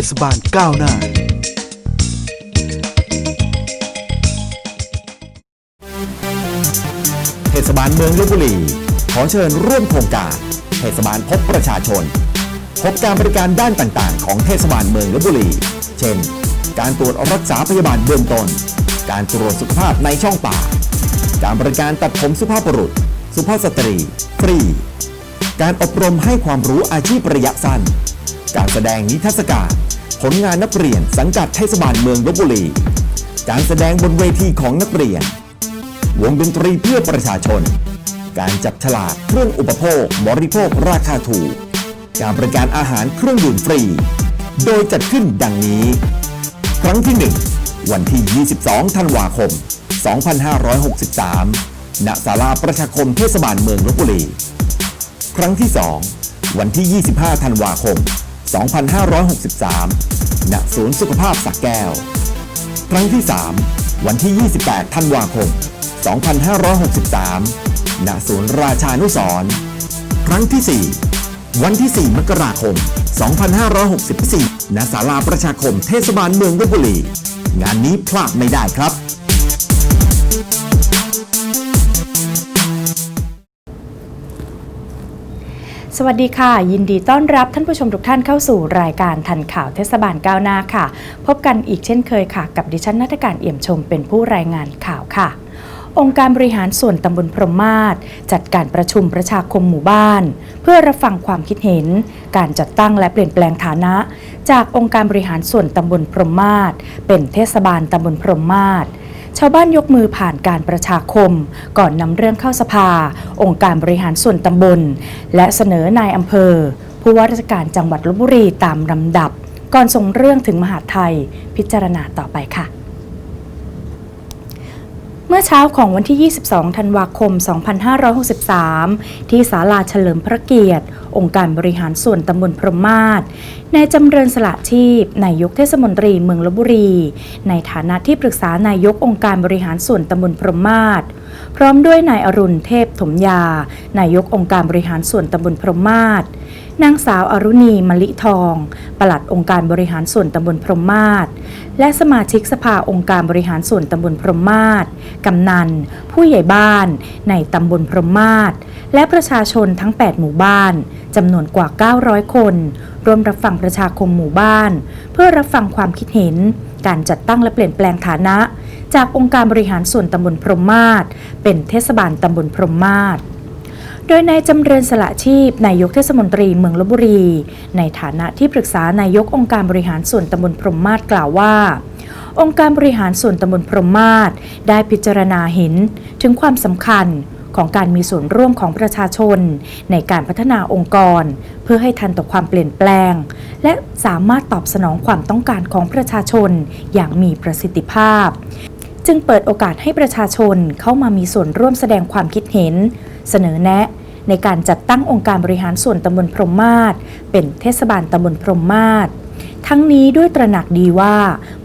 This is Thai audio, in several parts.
เทศบาลก้าวหน้า เทศบาลเมืองลบบุรี ขอเชิญร่วมโครงการ เทศบาลพบประชาชน พบการบริการด้านต่างๆ ของเทศบาลเมืองลบบุรี เช่น การตรวจรักษาพยาบาลเบื้องต้น การตรวจสุขภาพในช่องปาก การบริการตัดผมสุภาพบุรุษ สุภาพสตรี ฟรี การอบรมให้ความรู้อาชีพระยะสั้น การแสดงนิทรรศการ ผลงานนักเรียนสังกัดเทศบาลเมืองลบบุรี การแสดงบนเวทีของนักเรียน วงดนตรีเพื่อประชาชน การจับฉลากเครื่องอุปโภคบริโภคราคาถูก การบริการอาหารเครื่องดื่มฟรี โดยจัดขึ้นดังนี้ ครั้งที่ 1 วันที่ 22 ธันวาคม 2563ณศาลาประชาคมเทศบาลเมืองลบบุรี ครั้งที่ 2 วันที่ 25 ธันวาคม 2563 ณ ศูนย์สุขภาพสักแก้ว ครั้งที่ 3 วันที่ 28 ธันวาคม 2563 ณ ศูนย์ราชานุสรครั้งที่ 4 วันที่ 4 มกราคม 2564 ณ ศาลาประชาคมเทศบาลเมืองลบบุรี งานนี้พลาดไม่ได้ครับ สวัสดีค่ะ ยินดีต้อนรับท่านผู้ชมทุกท่านเข้าสู่รายการทันข่าวเทศบาลก้าวหน้าค่ะ พบกันอีกเช่นเคยค่ะ กับดิฉันนัฐการเอี่ยมชมเป็นผู้รายงานข่าวค่ะ องค์การบริหารส่วนตำบลพรหมมาศจัดการประชุมประชาคมหมู่บ้าน เพื่อรับฟังความคิดเห็น การจัดตั้งและเปลี่ยนแปลงฐานะ จากองค์การบริหารส่วนตำบลพรหมมาศเป็นเทศบาลตำบลพรหมมาศ ชาวบ้านยกมือผ่านการประชาคม ก่อนนำเรื่องเข้าสภา องค์การบริหารส่วนตำบล และเสนอนายอำเภอ ผู้ว่าราชการจังหวัดลบบุรีตามลำดับ ก่อนส่งเรื่องถึงมหาดไทยพิจารณาต่อไปค่ะเมื่อเช้าของวันที่ 22 ธันวาคม 2563 ที่ศาลาเฉลิมพระเกียรติองค์การบริหารส่วนตำบลพรหมาศนายจำเริญสละชีพนายกเทศมนตรีเมืองลบบุรี ในฐานะที่ปรึกษานายกองค์การบริหารส่วนตำบลพรหมาศพร้อมด้วยนายอรุณเทพถมยา นายกองค์การบริหารส่วนตำบลพรหมาศนางสาวอรุณีมลิทอง ปลัดองค์การบริหารส่วนตำบลพรหมาศและสมาชิกสภาองค์การบริหารส่วนตำบลพรหมาศกำนัน ผู้ใหญ่บ้าน ในตำบลพรหมาศ และประชาชนทั้ง 8 หมู่บ้านจำนวนกว่า 900 คน ร่วมรับฟังประชาคมหมู่บ้าน เพื่อรับฟังความคิดเห็น การจัดตั้งและเปลี่ยนแปลงฐานะ จากองค์การบริหารส่วนตำบลพรมมาศเป็นเทศบาลตำบลพรมมาศโดยนายจำเริญสละชีพนายกเทศมนตรีเมืองลบบุรี ในฐานะที่ปรึกษานายกองค์การบริหารส่วนตำบลพรมมาศกล่าวว่า องค์การบริหารส่วนตำบลพรมมาศได้พิจารณาเห็นถึงความสำคัญ ของการมีส่วนร่วมของประชาชน ในการพัฒนาองค์กร เพื่อให้ทันต่อความเปลี่ยนแปลง และสามารถตอบสนองความต้องการของประชาชนอย่างมีประสิทธิภาพ จึงเปิดโอกาสให้ประชาชนเข้ามามีส่วนร่วมแสดงความคิดเห็น เสนอแนะในการจัดตั้งองค์การบริหารส่วนตำบลพรหมมาศเป็นเทศบาลตำบลพรหมมาศทั้งนี้ด้วยตระหนักดีว่า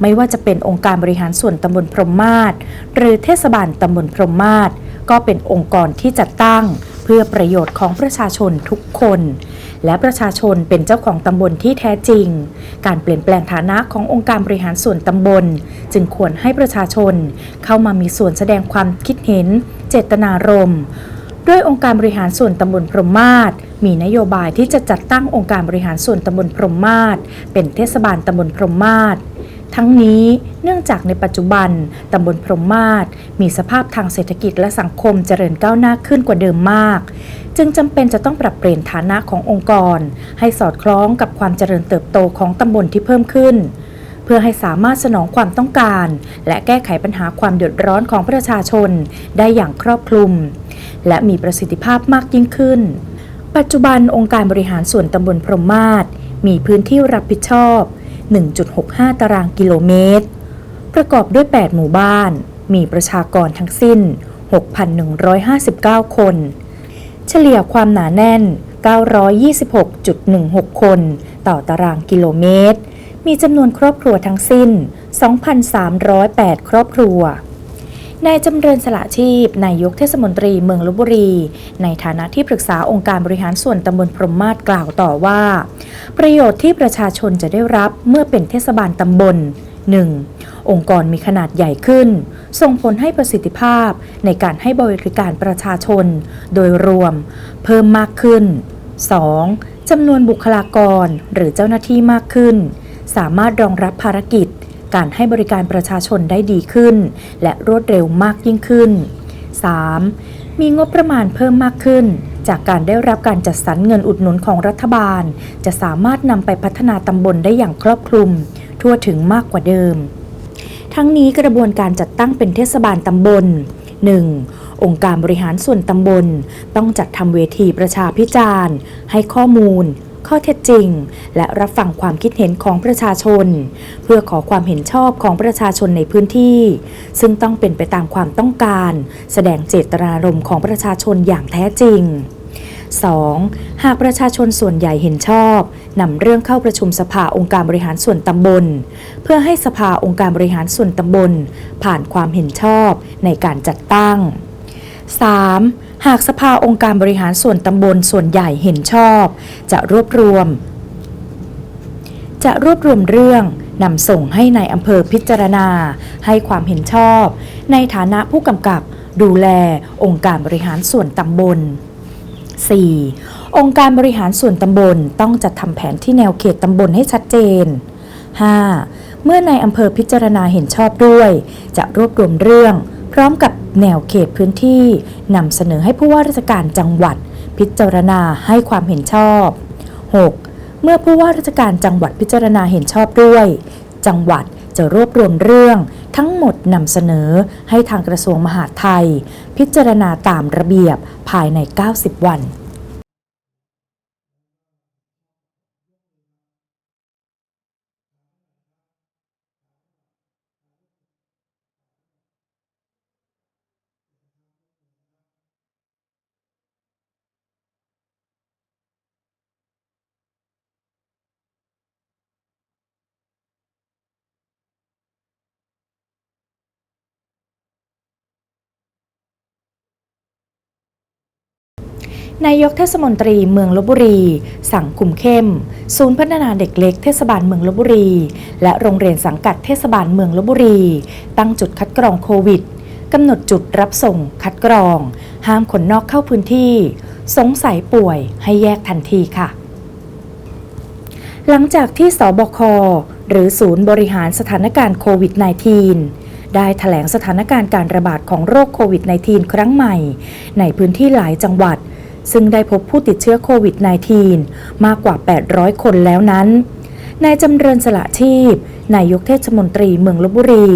ไม่ว่าจะเป็นองค์การบริหารส่วนตำบลพรหมมาศหรือเทศบาลตำบลพรหมมาศ ก็เป็นองค์กรที่จัดตั้ง เพื่อประโยชน์ของประชาชนทุกคน และประชาชนเป็นเจ้าของตำบลที่แท้จริง การเปลี่ยนแปลงฐานะขององค์การบริหารส่วนตำบล จึงควรให้ประชาชน เข้ามามีส่วนแสดงความคิดเห็น เจตนารมณ์ด้วยองค์การบริหารส่วนตำบลพรหมาศมีนโยบายที่จะจัดตั้งองค์การบริหารส่วนตำบลพรหมาศเป็นเทศบาลตำบลพรหมาศ ทั้งนี้เนื่องจากในปัจจุบันตำบลพรหมมาศมีสภาพทางเศรษฐกิจและสังคมเจริญก้าวหน้าขึ้นกว่าเดิมมาก จึงจำเป็นจะต้องปรับเปลี่ยนฐานะขององค์กร ให้สอดคล้องกับความเจริญเติบโตของตำบลที่เพิ่มขึ้น เพื่อให้สามารถสนองความต้องการ และแก้ไขปัญหาความเดือดร้อนของประชาชนได้อย่างครอบคลุม และมีประสิทธิภาพมากยิ่งขึ้น ปัจจุบันองค์การบริหารส่วนตำบลพรหมมาศมีพื้นที่รับผิดชอบ 1.65 ตารางกิโลเมตร ประกอบด้วย 8 หมู่บ้าน มีประชากรทั้งสิ้น 6,159 คน เฉลี่ยความหนาแน่น 926.16 คนต่อตารางกิโลเมตร มีจำนวนครอบครัวทั้งสิ้น 2,308 ครอบครัว นายจำเริญสละชีพนายกเทศมนตรีเมืองลบบุรี ในฐานะที่ปรึกษาองค์การบริหารส่วนตำบลพรหมมาศกล่าวต่อว่า ประโยชน์ที่ประชาชนจะได้รับเมื่อเป็นเทศบาลตำบล 1. องค์กรมีขนาดใหญ่ขึ้น ส่งผลให้ประสิทธิภาพในการให้บริการประชาชน โดยรวม เพิ่มมากขึ้น 2. จำนวนบุคลากรหรือเจ้าหน้าที่มากขึ้น สามารถรองรับภารกิจ การให้บริการประชาชนได้ดีขึ้น และรวดเร็วมากยิ่งขึ้น 3. มีงบประมาณเพิ่มมากขึ้น จากการได้รับการจัดสรรเงินอุดหนุนของรัฐบาล จะสามารถนำไปพัฒนาตำบลได้อย่างครอบคลุม ทั่วถึงมากกว่าเดิม ทั้งนี้กระบวนการจัดตั้งเป็นเทศบาลตำบล 1. องค์การบริหารส่วนตำบล ต้องจัดทำเวทีประชาพิจารณ์ ให้ข้อมูล ข้อเท็จจริง และรับฟังความคิดเห็นของประชาชน เพื่อขอความเห็นชอบของประชาชนในพื้นที่ ซึ่งต้องเป็นไปตามความต้องการ แสดงเจตนารมณ์ของประชาชนอย่างแท้จริง 2. หากประชาชนส่วนใหญ่เห็นชอบนำเรื่องเข้าประชุมสภาองค์การบริหารส่วนตำบล เพื่อให้สภาองค์การบริหารส่วนตำบล ผ่านความเห็นชอบในการจัดตั้ง 3. หากสภาองค์การบริหารส่วนตำบลส่วนใหญ่เห็นชอบ จะรวบรวม จะรวบรวมเรื่องนำส่งให้ในายอำเภอพิจารณา ให้ความเห็นชอบ ในฐานะผู้กำกับดูแลองค์การบริหารส่วนตำบล 4. องค์การบริหารส่วนตำบลต้องจัดทำแผนที่แนวเขตตำบลให้ชัดเจน 5. เมื่อในายอำเภอพิจารณาเห็นชอบด้วย จะรวบรวมเรื่อง พร้อมกับ แนวเขตพื้นที่นำเสนอให้ผู้ว่าราชการจังหวัด พิจารณาให้ความเห็นชอบ 6. เมื่อผู้ว่าราชการจังหวัดพิจารณาเห็นชอบด้วย จังหวัดจะรวบรวมเรื่องทั้งหมดนำเสนอให้ทางกระทรวงมหาดไทย พิจารณาตามระเบียบภายใน 90 วัน นายกเทศมนตรีเมืองลบบุรี สั่งคุมเข้ม ศูนย์พัฒนาเด็กเล็กเทศบาลเมืองลบบุรี และโรงเรียนสังกัดเทศบาลเมืองลบบุรี ตั้งจุดคัดกรองโควิดกำหนดจุดรับส่งคัดกรอง ห้ามคนนอกเข้าพื้นที่ สงสัยป่วยให้แยกทันทีค่ะ หลังจากที่สบค หรือศูนย์บริหารสถานการณ์โควิด -19 ได้ถแถลงสถานการณ์การระบาดของโรคโควิด -19 ครั้งใหม่ ในพื้นที่หลายจังหวัด ซึ่งได้พบผู้ติดเชื้อโควิด -19 มากกว่า 800 คนแล้วนั้น นายจำเริญสละชีพ นายกเทศมนตรีเมืองลบบุรี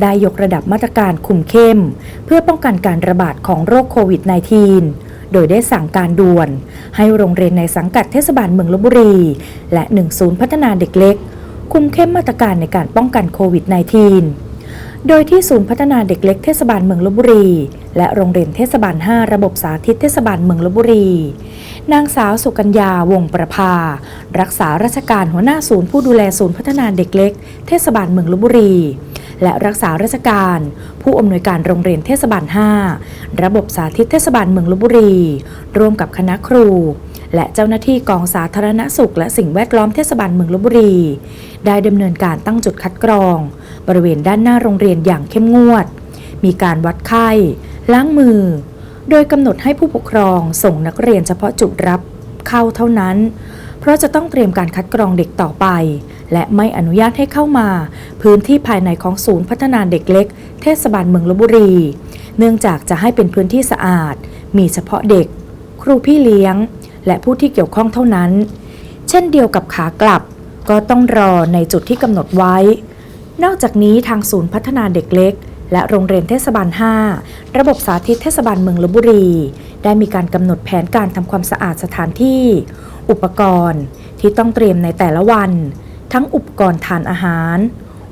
ได้ยกระดับมาตรการคุมเข้ม เพื่อป้องกันการระบาดของโรคโควิด -19 โดยได้สั่งการด่วน ให้โรงเรียนในสังกัดเทศบาลเมืองลบบุรี และหนึ่งศูนย์พัฒนาเด็กเล็ก คุมเข้มมาตรการในการป้องกันโควิด -19 โดยที่ศูนย์พัฒนาเด็กเล็กเทศบาลเมืองลบบุรี และโรงเรียนเทศบาล 5 ระบบสาธิตเทศบาลเมืองลบบุรี นางสาวสุกัญญาวงประภา รักษาราชการหัวหน้าศูนย์ผู้ดูแลศูนย์พัฒนาเด็กเล็ก เทศบาลเมืองลบบุรี และรักษาราชการ ผู้อำนวยการโรงเรียนเทศบาล 5 ระบบสาธิตเทศบาลเมืองลบบุรี ร่วมกับคณะครูและเจ้าหน้าที่กองสาธารณสุขและสิ่งแวดล้อมเทศบาลเมืองลบบุรี ได้ดำเนินการตั้งจุดคัดกรอง บริเวณด้านหน้าโรงเรียนอย่างเข้มงวด มีการวัดไข้ ล้างมือ โดยกำหนดให้ผู้ปกครองส่งนักเรียนเฉพาะจุดรับเข้าเท่านั้น เพราะจะต้องเตรียมการคัดกรองเด็กต่อไป และไม่อนุญาตให้เข้ามา พื้นที่ภายในของศูนย์พัฒนาเด็กเล็ก เทศบาลเมืองลบบุรี เนื่องจากจะให้เป็นพื้นที่สะอาด มีเฉพาะเด็ก ครูพี่เลี้ยง และผู้ที่เกี่ยวข้องเท่านั้น เช่นเดียวกับขากลับ ก็ต้องรอในจุดที่กำหนดไว้ นอกจากนี้ทางศูนย์พัฒนาเด็กเล็ก และโรงเรียนเทศบาล 5 ระบบสาธิตเทศบาลเมืองลบบุรี ได้มีการกำหนดแผนการทำความสะอาดสถานที่ อุปกรณ์ ที่ต้องเตรียมในแต่ละวัน ทั้งอุปกรณ์ทานอาหาร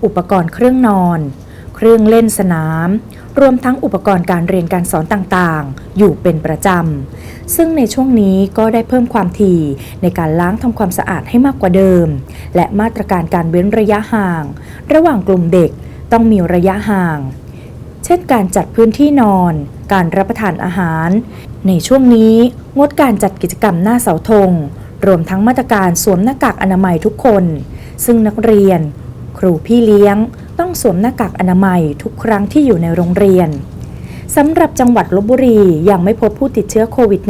อุปกรณ์เครื่องนอน เครื่องเล่นสนาม รวมทั้งอุปกรณ์การเรียนการสอนต่างๆ อยู่เป็นประจำ ซึ่งในช่วงนี้ก็ได้เพิ่มความถี่ในการล้างทำความสะอาดให้มากกว่าเดิม และมาตรการการเว้นระยะห่าง ระหว่างกลุ่มเด็กต้องมีระยะห่าง เช่นการจัดพื้นที่นอน การรับประทานอาหาร ในช่วงนี้งดการจัดกิจกรรมหน้าเสาธง รวมทั้งมาตรการสวมหน้ากากอนามัยทุกคน ซึ่งนักเรียน ครูพี่เลี้ยง ต้องสวมหน้ากากอนามัยทุกครั้งที่อยู่ในโรงเรียนสำหรับจังหวัดลบบุรียังไม่พบผู้ติดเชื้อโควิด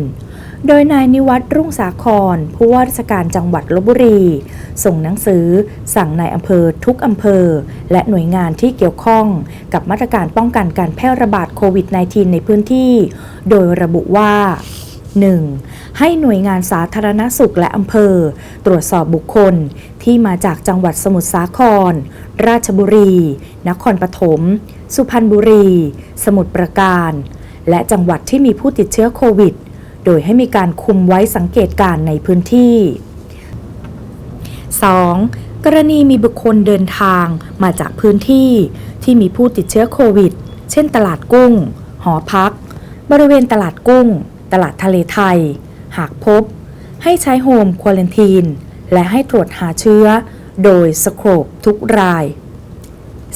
-19 โดยนายนิวัฒน์รุ่งสาครผู้ว่าราชการจังหวัดลบบุรี ส่งหนังสือ สั่งนายอำเภอทุกอำเภอ และหน่วยงานที่เกี่ยวข้องกับมาตรการป้องกันการแพร่ระบาดโควิด -19 ในพื้นที่ โดยระบุว่า 1. ให้หน่วยงานสาธารณสุขและอำเภอ ตรวจสอบบุคคล ที่มาจากจังหวัดสมุทรสาคร ราชบุรี นครปฐม สุพรรณบุรี สมุทรปราการ และจังหวัดที่มีผู้ติดเชื้อโควิด โดยให้มีการคุมไว้สังเกตการณ์ในพื้นที่ 2. กรณีมีบุคคลเดินทางมาจากพื้นที่ที่มีผู้ติดเชื้อโควิด เช่น ตลาดกุ้ง หอพัก บริเวณตลาดกุ้ง ตลาดทะเลไทย หากพบ ให้ใช้โฮมควอลันทีน และให้ตรวจหาเชื้อ โดยสโครบทุกราย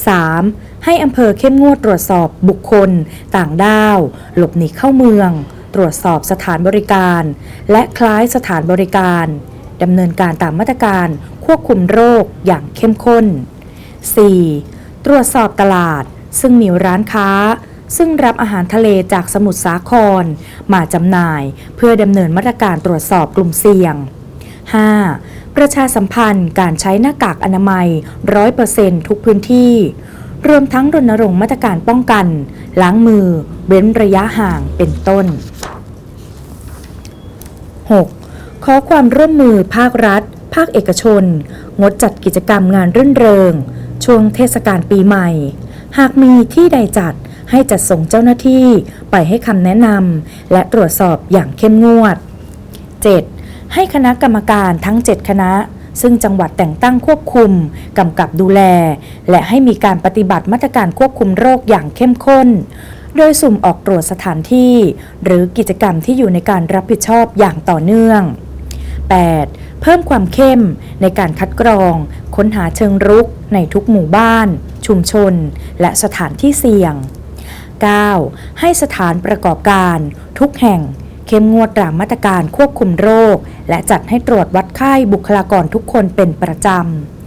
3. ให้อำเภอเข้มงวดตรวจสอบบุคคล ต่างด้าว หลบหนีเข้าเมือง ตรวจสอบสถานบริการ และคล้ายสถานบริการดำเนินการตามมาตรการควบคุมโรคอย่างเข้มข้น 4. ตรวจสอบตลาด ซึ่งมีร้านค้า ซึ่งรับอาหารทะเลจากสมุทรสาคร มาจำหน่ายเพื่อดำเนินมาตรการตรวจสอบกลุ่มเสี่ยง 5. ประชาสัมพันธ์การใช้หน้ากากอนามัย 100%ทุกพื้นที่ รวมทั้งรณรงค์มาตรการป้องกัน ล้างมือ เว้นระยะห่างเป็นต้น 6. ขอความร่วมมือภาครัฐ ภาคเอกชน งดจัดกิจกรรมงานรื่นเริง ช่วงเทศกาลปีใหม่ หากมีที่ใดจัดให้จัดส่งเจ้าหน้าที่ไปให้คำแนะนำและตรวจสอบอย่างเข้มงวด 7. ให้คณะกรรมการทั้ง 7 คณะ ซึ่งจังหวัดแต่งตั้งควบคุม กำกับดูแล และให้มีการปฏิบัติมาตรการควบคุมโรคอย่างเข้มข้น โดยสุ่มออกตรวจสถานที่ หรือกิจกรรมที่อยู่ในการรับผิดชอบอย่างต่อเนื่อง 8. เพิ่มความเข้มในการคัดกรอง ค้นหาเชิงรุกในทุกหมู่บ้าน ชุมชน และสถานที่เสี่ยง 9. ให้สถานประกอบการ ทุกแห่ง เข้มงวดตามมาตรการควบคุมโรค และจัดให้ตรวจวัดไข้บุคลากรทุกคนเป็นประจ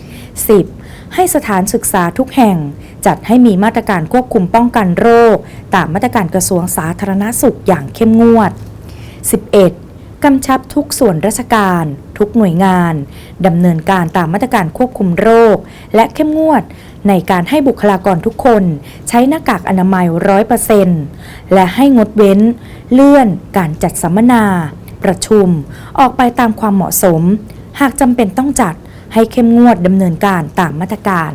ำ 10. ให้สถานศึกษาทุกแห่ง จัดให้มีมาตรการควบคุมป้องกันโรค ตามมาตรการกระทรวงสาธารณสุขอย่างเข้มงวด 11. กำชับทุกส่วนราชการ ทุกหน่วยงานดำเนินการตามมาตรการควบคุมโรค และเข้มงวดในการให้บุคลากรทุกคน ใช้หน้ากากอนามัยร้อยเปอร์เซ็นต์และให้งดเว้น เลื่อนการจัดสัมมนา ประชุม ออกไปตามความเหมาะสม หากจำเป็นต้องจัดให้เข้มงวดดำเนินการตามมาตรการ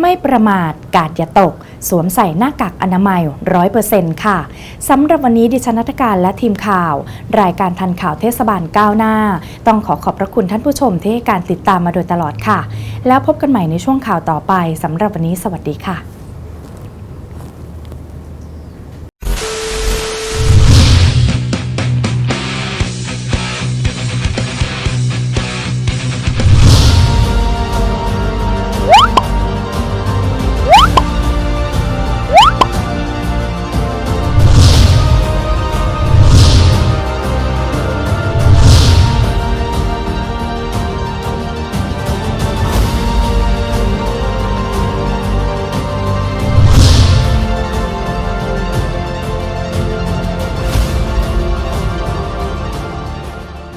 ไม่ประมาทกาดอย่าตก สวมใส่หน้ากากอนามัยร้อยเปอร์เซ็นต์ค่ะสำหรับวันนี้ดิฉันนัฐการและทีมข่าว รายการทันข่าวเทศบาลก้าวหน้า ต้องขอขอบพระคุณท่านผู้ชมที่ให้การติดตามมาโดยตลอดค่ะ แล้วพบกันใหม่ในช่วงข่าวต่อไปสำหรับวันนี้สวัสดีค่ะ